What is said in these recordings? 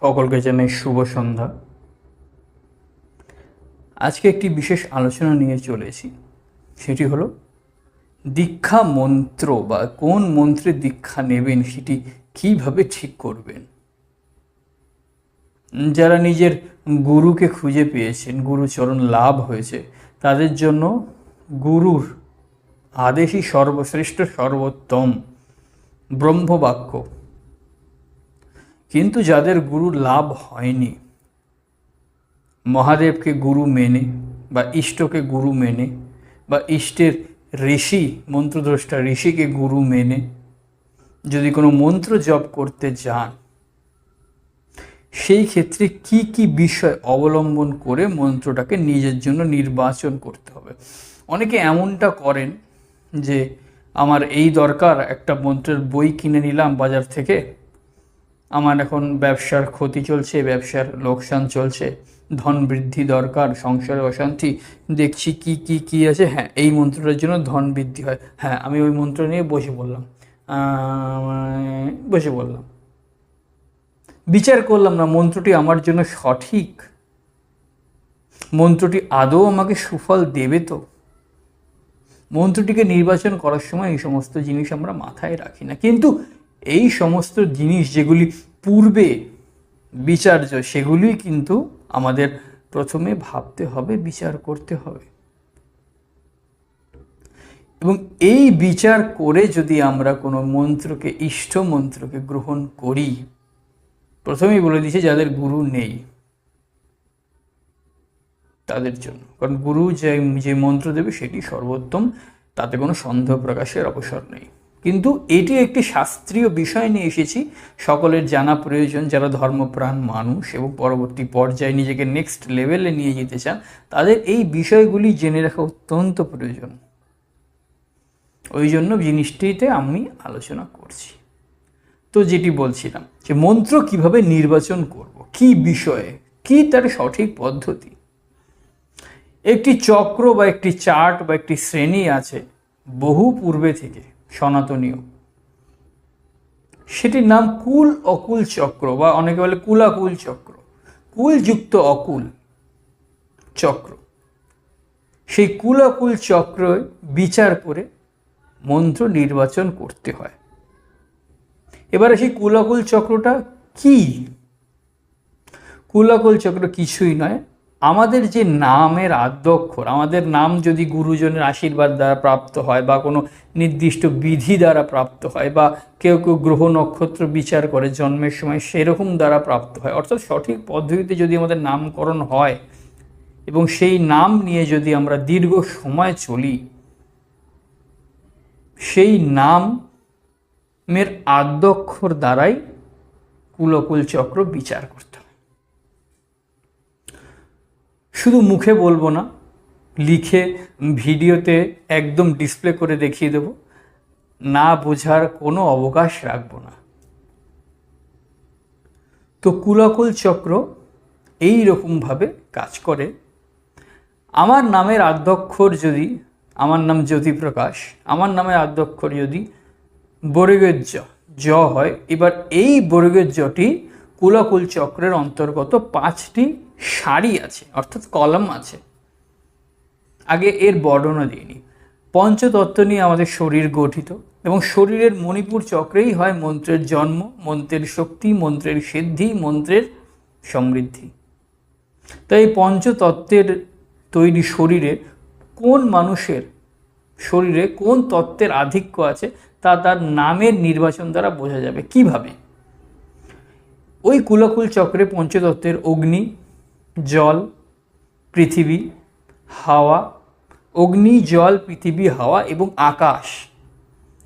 সকলকে জানাই শুভ সন্ধ্যা। আজকে একটি বিশেষ আলোচনা নিয়ে চলেছি। সেটি হলো, দীক্ষা মন্ত্র বা কোন মন্ত্রে দীক্ষা নেবেন সেটি কীভাবে ঠিক করবেন? যারা নিজের গুরুকে খুঁজে পেয়েছেন, গুরুচরণ লাভ হয়েছে, তাদের জন্য গুরুর আদেশই সর্বশ্রেষ্ঠ সর্বোত্তম ব্রহ্মবাক্য। কিন্তু যাদের গুরু লাভ হয়নি, মহাদেবকে গুরু মেনে বা ইষ্টকে গুরু মেনে বা ইষ্টের ঋষি, মন্ত্রদ্রষ্টা ঋষিকে গুরু মেনে যদি কোনো মন্ত্র জপ করতে যান, সেই ক্ষেত্রে কি কি বিষয় অবলম্বন করে মন্ত্রটাকে নিজের জন্য নির্বাচন করতে হবে? অনেকে এমনটা করেন যে, আমার এই দরকার, একটা মন্ত্রের বই কিনে নিলাম বাজার থেকে আমার এখন ব্যবসার ক্ষতি চলছে ব্যবসার লোকসান চলছে। ধন বৃদ্ধি দরকার সংসারে অশান্তি। দেখছি কি কি কি আছে। হ্যাঁ এই মন্ত্রটার জন্য ধন বৃদ্ধি হয়। হ্যাঁ আমি ওই মন্ত্র নিয়ে বসে আহ, বসে পড়লাম। বিচার করলাম না মন্ত্রটি আমার জন্য সঠিক। মন্ত্রটি আদৌ আমাকে সুফল দেবে তো? মন্ত্রটিকে নির্বাচন করার সময় এই সমস্ত জিনিস আমরা মাথায় রাখি না। কিন্তু এই সমস্ত জিনিস যেগুলি পূর্বে বিচার্য, সেগুলি কিন্তু আমাদের প্রথমে ভাবতে হবে, বিচার করতে হবে। এবং এই বিচার করে যদি আমরা কোনো মন্ত্রকে, ইষ্ট মন্ত্রকে গ্রহণ করি, প্রথমেই বলে দিয়েছি যাদের গুরু নেই, তাদের জন্য। কারণ গুরু যে যে মন্ত্র দেবে সেটি সর্বোত্তম, তাতে কোনো সন্দেহ প্রকাশের অবসর নেই। কিন্তু এটি একটি শাস্ত্রীয় বিষয় নিয়ে এসেছি। সকলের জানা প্রয়োজন যারা ধর্মপ্রাণ মানুষ এবং পরবর্তী পর্যায়ে নিজেকে নেক্সট লেভেলে নিয়ে যেতে চান, তাদের এই বিষয়গুলি জেনে রাখা অত্যন্ত প্রয়োজন। ওই জন্য জিনিসটিতে আমি আলোচনা করছি। তো যেটি বলছিলাম যে মন্ত্র কীভাবে নির্বাচন করব, কি বিষয়ে, কি তার সঠিক পদ্ধতি? একটি চক্র বা একটি চার্ট বা একটি শ্রেণি আছে বহু পূর্বে থেকে। সনাতনীয়। সেটির নাম কুল অকুল চক্র, বা অনেকে বলে কুলাকুল চক্র। কুলযুক্ত অকুল চক্র। সেই কুলাকুল চক্র বিচার করে মন্ত্র নির্বাচন করতে হয়। এবারে সেই কুলাকুল চক্রটা কি? কুলাকুল চক্র কিছুই নয় আমাদের যে নামের আদ্যক্ষর আমাদের নাম যদি গুরুজনের আশীর্বাদ দ্বারা প্রাপ্ত হয় বা কোনো নির্দিষ্ট বিধি দ্বারা প্রাপ্ত হয় বা কেউ কেউ গ্রহ নক্ষত্র বিচার করে জন্মের সময় সেরকম দ্বারা প্রাপ্ত হয়, অর্থাৎ সঠিক পদ্ধতিতে যদি আমাদের নামকরণ হয় এবং সেই নাম নিয়ে যদি আমরা দীর্ঘ সময় চলি, সেই নামের আদ্যক্ষর দ্বারাই কুলকুল চক্র বিচার করতে হয় শুধু মুখে বলব না, লিখে ভিডিওতে একদম ডিসপ্লে করে দেখিয়ে দেব। না বোঝার কোনো অবকাশ রাখব না। তো কুলাকুল চক্র এই রকমভাবে কাজ করে। আমার নামের আদ্যক্ষর যদি, আমার নাম জ্যোতিপ্রকাশ আমার নামের আদ্যক্ষর যদি বর্গের জ জ হয়, এবার এই বর্গের জটি কুলাকুল চক্রের অন্তর্গত পাঁচটি সারি আছে, অর্থাৎ কলম আছে। আগে এর বর্ণনা দিইনি পঞ্চতত্ত্ব নিয়ে আমাদের শরীর গঠিত এবং শরীরের মণিপুর চক্রেই হয় মন্ত্রের জন্ম, মন্ত্রের শক্তি, মন্ত্রের সিদ্ধি, মন্ত্রের সমৃদ্ধি। তাই এই পঞ্চতত্ত্বের তৈরি শরীরে কোন মানুষের শরীরে কোন তত্ত্বের আধিক্য আছে তা তার নামের নির্বাচন দ্বারা বোঝা যাবে। কীভাবে? ওই কুলকুল চক্রে পঞ্চতত্ত্বের অগ্নি জল, পৃথিবী, হাওয়া, অগ্নি, জল, পৃথিবী, হাওয়া এবং আকাশ।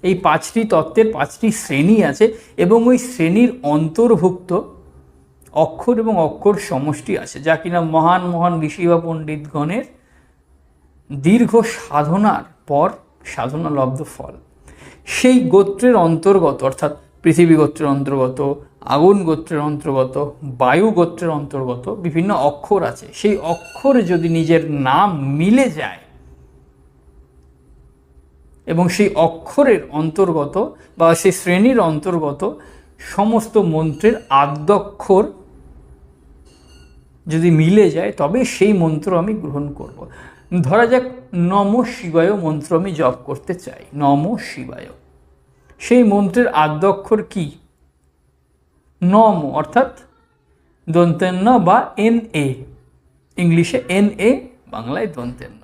এই পাঁচটি তত্ত্বের পাঁচটি শ্রেণি আছে এবং ওই শ্রেণির অন্তর্ভুক্ত অক্ষর এবং অক্ষর সমষ্টি আছে, যা কিনা মহান মহান ঋষি বা পণ্ডিতগণের দীর্ঘ সাধনার পর সাধনা লব্ধ ফল। সেই গোত্রের অন্তর্গত, অর্থাৎ পৃথিবী গোত্রের অন্তর্গত, আগুন গোত্রের অন্তর্গত, বায়ু গোত্রের অন্তর্গত বিভিন্ন অক্ষর আছে। সেই অক্ষর যদি নিজের নাম মিলে যায় এবং সেই অক্ষরের অন্তর্গত বা সেই শ্রেণির অন্তর্গত সমস্ত মন্ত্রের আদ্যক্ষর যদি মিলে যায়, তবে সেই মন্ত্র আমি গ্রহণ করব। ধরা যাক, নম শিবায় মন্ত্র আমি জপ করতে চাই। নম শিবায়। সেই মন্ত্রের আদ্যক্ষর কি? নম, অর্থাৎ দন্তেন্ন বা এন এ ইংলিশে এন এ বাংলায় দন্তেন্ন।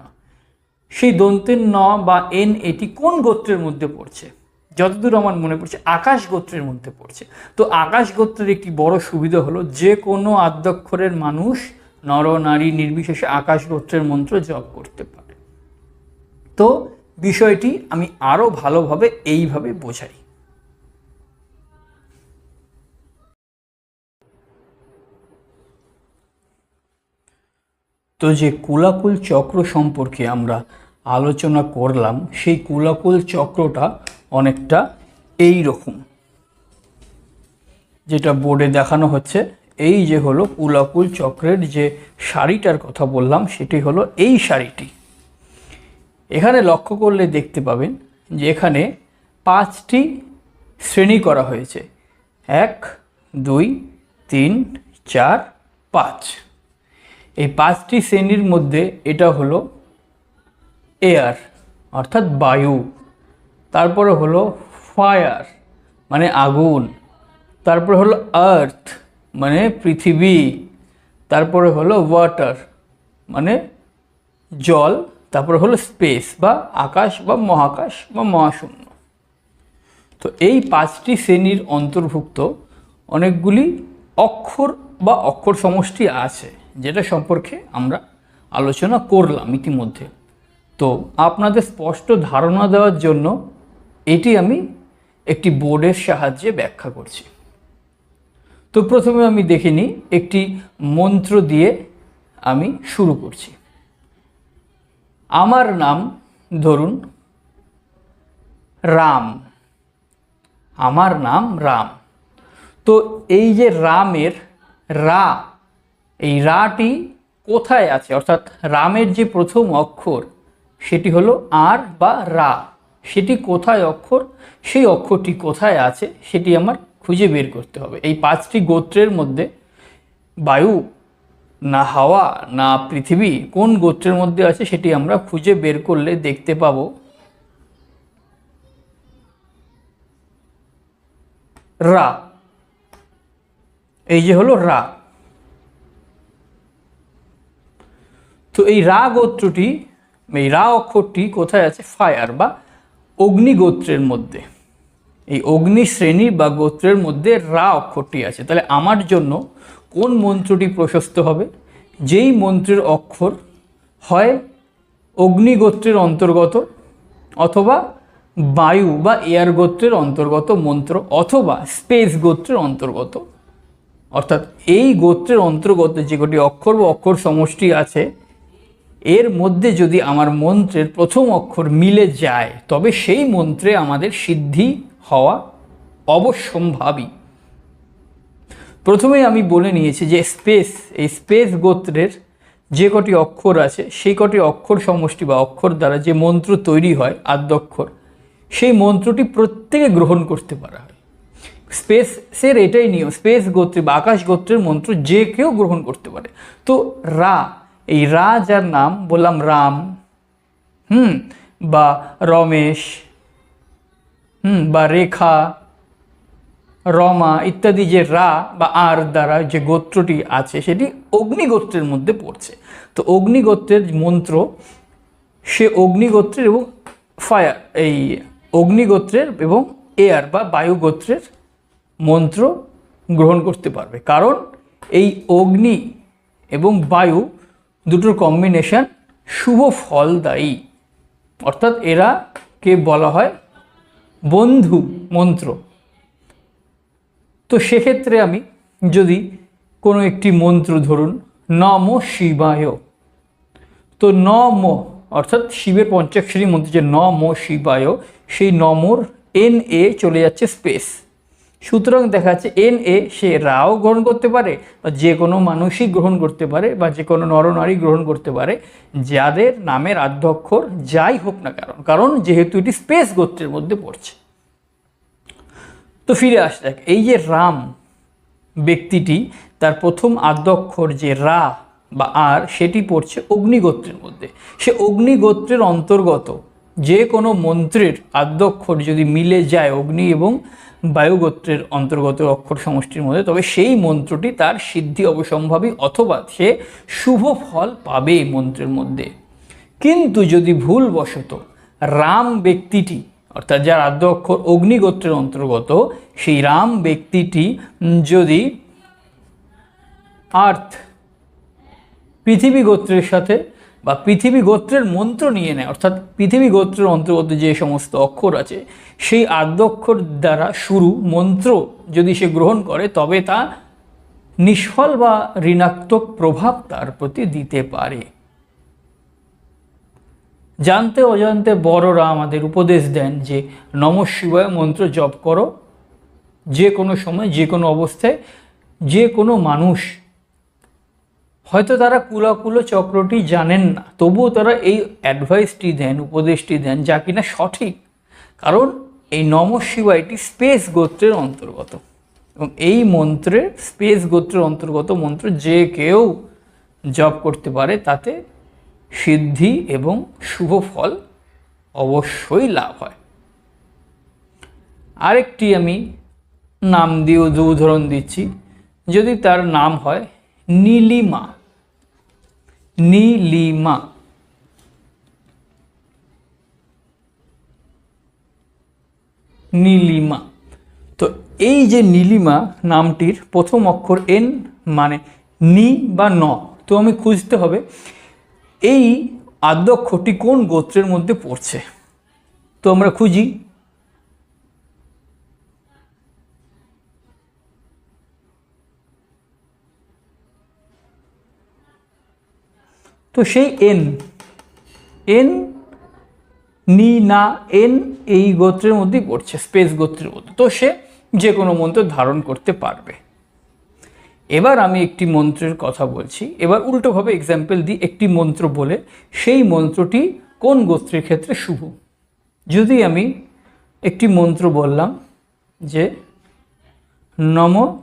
সেই দন্তের ন বা এন এটি কোন গোত্রের মধ্যে পড়ছে? যতদূর আমার মনে পড়ছে, আকাশ গোত্রের মধ্যে পড়ছে। তো আকাশ গোত্রের একটি বড় সুবিধা হলো, যে কোনো আদ্যক্ষরের মানুষ নর, নারী, নির্বিশেষে আকাশ গোত্রের মন্ত্র জপ করতে পারে। তো বিষয়টি আমি আরও ভালোভাবে এইভাবে বোঝাই। তো যে কুলাকুল চক্র সম্পর্কে আমরা আলোচনা করলাম, সেই কুলাকুল চক্রটা অনেকটা এই রকম যেটা বোর্ডে দেখানো হচ্ছে, এই যে হলো কুলাকুল চক্রের যে শাড়িটার কথা বললাম, সেটি হলো এই শাড়িটি এখানে লক্ষ্য করলে দেখতে পাবেন যে এখানে পাঁচটি শ্রেণি করা হয়েছে। এক, দুই, তিন, চার, পাঁচ। এই পাঁচটি শ্রেণির মধ্যে এটা হলো এয়ার, অর্থাৎ বায়ু। তারপরে হলো ফায়ার মানে আগুন। তারপরে হলো আর্থ মানে পৃথিবী। তারপরে হলো ওয়াটার মানে জল। তারপরে হলো স্পেস বা আকাশ বা মহাকাশ বা মহাশূন্য। তো এই পাঁচটি শ্রেণির অন্তর্ভুক্ত অনেকগুলি অক্ষর বা অক্ষর সমষ্টি আছে, যেটা সম্পর্কে আমরা আলোচনা করলাম ইতিমধ্যে। তো আপনাদের স্পষ্ট ধারণা দেওয়ার জন্য এটি আমি একটি বোর্ডের সাহায্যে ব্যাখ্যা করছি। তো প্রথমে আমি দেখে নিই, একটি মন্ত্র দিয়ে আমি শুরু করছি। আমার নাম ধরুন রাম। আমার নাম রাম। তো এই যে রামের রা, এই রাটি কোথায় আছে? অর্থাৎ রামের যে প্রথম অক্ষর, সেটি হলো আর বা রা। সেটি কোথায় অক্ষর? সেই অক্ষরটি কোথায় আছে? সেটি আমার খুঁজে বের করতে হবে। এই পাঁচটি গোত্রের মধ্যে বায়ু না হাওয়া, না পৃথিবী, কোন গোত্রের মধ্যে আছে সেটি আমরা খুঁজে বের করলে দেখতে পাবো। রা। এই যে হলো রা। তো এই রা গোত্রটি, এই রা অক্ষরটি কোথায় আছে? ফায়ার বা অগ্নিগোত্রের মধ্যে। এই অগ্নি শ্রেণি বা গোত্রের মধ্যে রা অক্ষরটি আছে। তাহলে আমার জন্য কোন মন্ত্রটি প্রশস্ত হবে? যেই মন্ত্রের অক্ষর হয় অগ্নিগোত্রের অন্তর্গত অথবা বায়ু বা এয়ার গোত্রের অন্তর্গত মন্ত্র অথবা স্পেস গোত্রের অন্তর্গত। অর্থাৎ এই গোত্রের অন্তর্গত যে কটি অক্ষর বা অক্ষর সমষ্টি আছে, এর মধ্যে যদি আমার মন্ত্রের প্রথম অক্ষর মিলে যায়, তবে সেই মন্ত্রে আমাদের সিদ্ধি হওয়া অবশ্যম্ভাবী। প্রথমেই আমি বলে নিয়েছি যে স্পেস, এই স্পেস গোত্রের যে কটি অক্ষর আছে, সেই কটি অক্ষর সমষ্টি বা অক্ষর দ্বারা যে মন্ত্র তৈরি হয়, আদ্যক্ষর, সেই মন্ত্রটি প্রত্যেকে গ্রহণ করতে পারা হয়। স্পেসের এটাই নিয়ম, স্পেস গোত্রে বা আকাশ গোত্রের মন্ত্র যে কেউ গ্রহণ করতে পারে। তো রা, এই রা যার নাম, বললাম রাম, হুম, বা রমেশ, হুম, বা রেখা রমা ইত্যাদি যে রা বা আর দ্বারা যে গোত্রটি আছে, সেটি অগ্নিগোত্রের মধ্যে পড়ছে। তো অগ্নিগোত্রের মন্ত্র, সে অগ্নিগোত্রের এবং ফায়ার এই অগ্নিগোত্রের এবং এয়ার বা বায়ু গোত্রের মন্ত্র গ্রহণ করতে পারবে। কারণ এই অগ্নি এবং বায়ু দুটোর কম্বিনেশন শুভ ফলদায়ী। অর্থাৎ এরা কে বলা হয়? বন্ধু মন্ত্র। তো সেক্ষেত্রে আমি যদি কোনো একটি মন্ত্র ধরুন, নম শিবায়। তো নম, অর্থাৎ শিবের পঞ্চাক্ষরী মন্ত্র যে নম শিবায়, সেই নমর এন এ চলে যাচ্ছে স্পেস। সুতরাং দেখা যাচ্ছে এন এ সে রাও গ্রহণ করতে পারে বা যে কোনো মানুষই গ্রহণ করতে পারে বা যে কোনো নরনারী গ্রহণ করতে পারে, যাদের নামের আদ্যক্ষর যাই হোক না কারণ কারণ যেহেতু এটি স্পেস গোত্রের মধ্যে পড়ছে। তো ফিরে আসা যাক এই যে রাম ব্যক্তিটি, তার প্রথম আদ্যক্ষর যে রা বা আর, সেটি পড়ছে অগ্নিগোত্রের মধ্যে। সে অগ্নিগোত্রের অন্তর্গত যে কোনো মন্ত্রের আদ্যক্ষর যদি মিলে যায় অগ্নি এবং বায়ুগোত্রের অন্তর্গত অক্ষর সমষ্টির মধ্যে, তবে সেই মন্ত্রটি তার সিদ্ধি অবসম্ভাবী অথবা সে শুভ ফল পাবে এই মন্ত্রের মধ্যে। কিন্তু যদি ভুলবশত রাম ব্যক্তিটি অর্থাৎ যার আদ্য অক্ষর অগ্নিগোত্রের অন্তর্গত, সেই রাম ব্যক্তিটি যদি আর্থ পৃথিবী গোত্রের সাথে বা পৃথিবী গোত্রের মন্ত্র নিয়ে নেয়, অর্থাৎ পৃথিবী গোত্রের অন্তর্গত যে সমস্ত অক্ষর আছে, সেই আদ্যক্ষর দ্বারা শুরু মন্ত্র যদি সে গ্রহণ করে, তবে তা নিষ্ফল বা ঋণাত্মক প্রভাব তার প্রতি দিতে পারে। জানতে অজান্তে বড়রা আমাদের উপদেশ দেন যে, নম শিবায় মন্ত্র জপ করো। যে কোনো সময়, যে কোনো অবস্থায়, যে কোনো মানুষ। হয়তো তারা কুলাকুলো চক্রটি জানেন না, তবুও তারা এই অ্যাডভাইসটি দেন, উপদেশটি দেন যা কিনা সঠিক। কারণ এই নম শিবায়টি স্পেস গোত্রের অন্তর্গত। এবং এই মন্ত্রের স্পেস গোত্রের অন্তর্গত মন্ত্র যে কেউ জপ করতে পারে, তাতে সিদ্ধি এবং শুভ ফল অবশ্যই লাভ হয়। আরেকটি আমি নাম দিয়ে উদাহরণ দিচ্ছি। যদি তার নাম হয় নীলিমা। নীলিমা। নীলিমা। তো এই যে নীলিমা নামটির প্রথম অক্ষর এন মানে নি বা ন। তো আমি খুঁজতে হবে এই আদ্যক্ষটি কোন গোত্রের মধ্যে পড়ছে? তো আমরা খুঁজি। তো সেই এন এন, নি, না, এন এই গোত্রের মধ্যেই পড়ছে, স্পেস গোত্রের মধ্যে। তো সে যে কোনো মন্ত্র ধারণ করতে পারবে। এবার আমি একটি মন্ত্রের কথা বলছি। এবার উল্টোভাবে এক্সাম্পল দিই একটি মন্ত্র বলে, সেই মন্ত্রটি কোন গোত্রের ক্ষেত্রে শুভ? যদি আমি একটি মন্ত্র বললাম যে, নম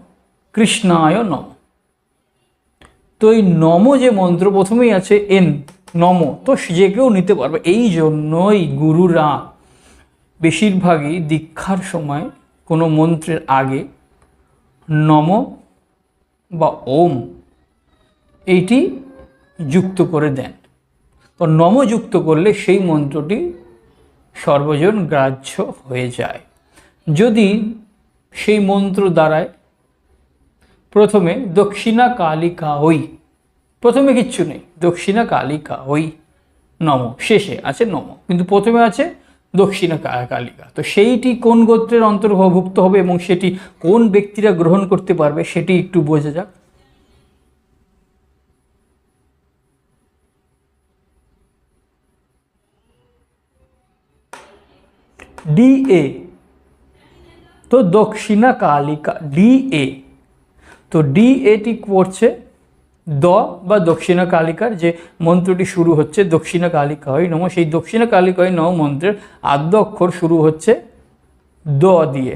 কৃষ্ণায় নম। তো এই নম যে মন্ত্র প্রথমেই আছে এন, নম, তো যে কেউ নিতে পারবে। এই জন্যই গুরুরা বেশিরভাগই দীক্ষার সময় কোনো মন্ত্রের আগে নম বা ওম, এইটি যুক্ত করে দেন। তো নম যুক্ত করলে সেই মন্ত্রটি সর্বজন গ্রাহ্য হয়ে যায়। যদি সেই মন্ত্র দ্বারায় প্রথমে দক্ষিণা কালিকা ওই প্রথমে কিচ্ছু নেই, দক্ষিণা কালিকা ওই নম, শেষে আছে নম, কিন্তু প্রথমে আছে দক্ষিণা কালিকা। তো সেইটি কোন গোত্রের অন্তর্ভুক্ত হবে এবং সেটি কোন ব্যক্তিরা গ্রহণ করতে পারবে সেটি একটু বোঝা যাক। D A. তো দক্ষিণা কালিকা, ডি এ। তো ডি এটি পড়ছে দ বা দক্ষিণা কালিকার যে মন্ত্রটি শুরু হচ্ছে দক্ষিণা কালিকা হয় নম। সেই দক্ষিণা কালিকা হয় নম মন্ত্রের আদ্য অক্ষর শুরু হচ্ছে দ দিয়ে।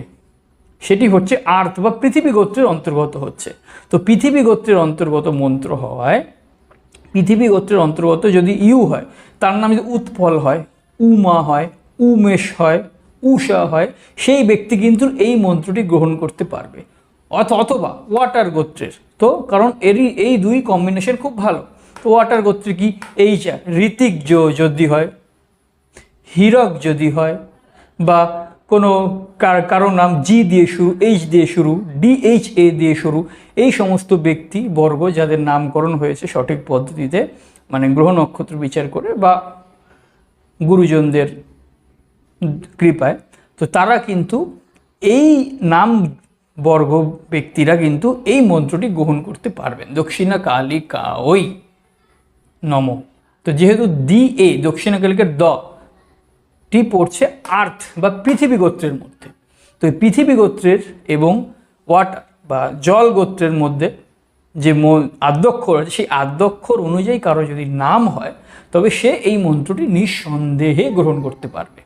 সেটি হচ্ছে আর্থ বা পৃথিবী গোত্রের অন্তর্গত হচ্ছে। তো পৃথিবী গোত্রের অন্তর্গত মন্ত্র হওয়ায় পৃথিবী গোত্রের অন্তর্গত যদি ইউ হয়, তার নাম যদি উৎপল হয়, উমা হয়, উমেশ হয়, উষা হয়, সেই ব্যক্তি কিন্তু এই মন্ত্রটি গ্রহণ করতে পারবে। অথবা ওয়াটার গোত্রের। তো কারণ এরই, এই দুই কম্বিনেশন খুব ভালো। তো ওয়াটার গোত্রে কি? আর ঋতিক যদি হয়, হীরক যদি হয়, বা কোনো কার কারও নাম জি দিয়ে শুরু, এইচ দিয়ে শুরু ডিএইচ এ দিয়ে শুরু, এই সমস্ত ব্যক্তি, বর্গ, যাদের নামকরণ হয়েছে সঠিক পদ্ধতিতে মানে গ্রহ নক্ষত্র বিচার করে, বা গুরুজনদের কৃপায়, তো তারা কিন্তু এই নাম বর্গ ব্যক্তিরা কিন্তু এই মন্ত্রটি গ্রহণ করতে পারবেন। দক্ষিণা কালিকা ওই নম। তো যেহেতু দি এ, দক্ষিণা কালিকার দ, টি পড়ছে আর্থ বা পৃথিবী গোত্রের মধ্যে। তো এই পৃথিবী গোত্রের এবং ওয়াটার বা জল গোত্রের মধ্যে যে আদ্যক্ষর আছে সেই আদ্যক্ষর অনুযায়ী কারও যদি নাম হয়, তবে সে এই মন্ত্রটি নিঃসন্দেহে গ্রহণ করতে পারবে।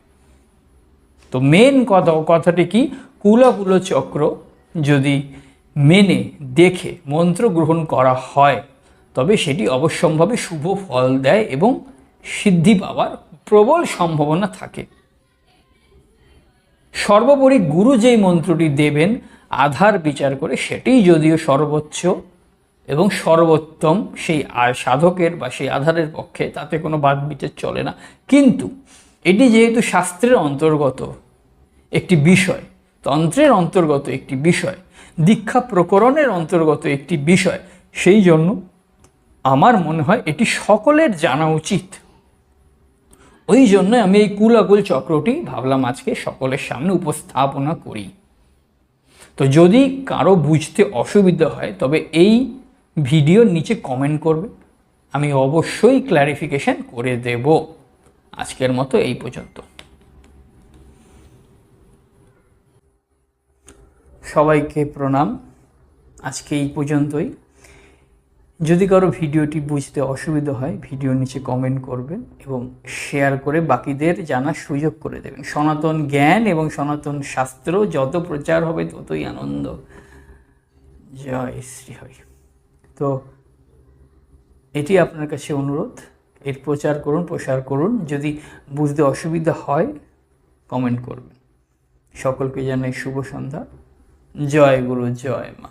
তো মেন কথা, কথাটি কি? কুলাকুল চক্র যদি মেনে, দেখে, মন্ত্র গ্রহণ করা হয়, তবে সেটি অবশ্যম্ভাবে শুভ ফল দেয় এবং সিদ্ধি পাওয়ার প্রবল সম্ভাবনা থাকে। সর্বোপরি গুরু যেই মন্ত্রটি দেবেন, আধার বিচার করে সেটিই যদিও সর্বোচ্চ এবং সর্বোত্তম, সেই সাধকের বা সেই আধারের পক্ষে তাতে কোনো বাদ বিচার চলে না। কিন্তু এটি যেহেতু শাস্ত্রের অন্তর্গত একটি বিষয় তন্ত্রের অন্তর্গত একটি বিষয়, দীক্ষা প্রকরণের অন্তর্গত একটি বিষয়, সেই জন্য আমার মনে হয় এটি সকলের জানা উচিত। ওই জন্য আমি এই কুলাকুল চক্রটি ভাবলাম আজকে সকলের সামনে উপস্থাপনা করি। তো যদি কারও বুঝতে অসুবিধা হয়, তবে এই ভিডিওর নিচে কমেন্ট করবে। আমি অবশ্যই ক্ল্যারিফিকেশন করে দেব। আজকের মতো এই পর্যন্ত। সবাইকে প্রণাম। আজকে এই পর্যন্তই। যদি কারও ভিডিওটি বুঝতে অসুবিধা হয় ভিডিওর নিচে কমেন্ট করবেন এবং শেয়ার করে বাকিদের জানার সুযোগ করে দেবেন। সনাতন জ্ঞান এবং সনাতন শাস্ত্র যত প্রচার হবে, ততই আনন্দ। জয় শ্রী হরি। তো এটি আপনার কাছে অনুরোধ। এর প্রচার করুন, প্রসার করুন। যদি বুঝতে অসুবিধা হয় কমেন্ট করবেন। সকলকে জানাই শুভ সন্ধ্যা। জয় গুরু জয় মা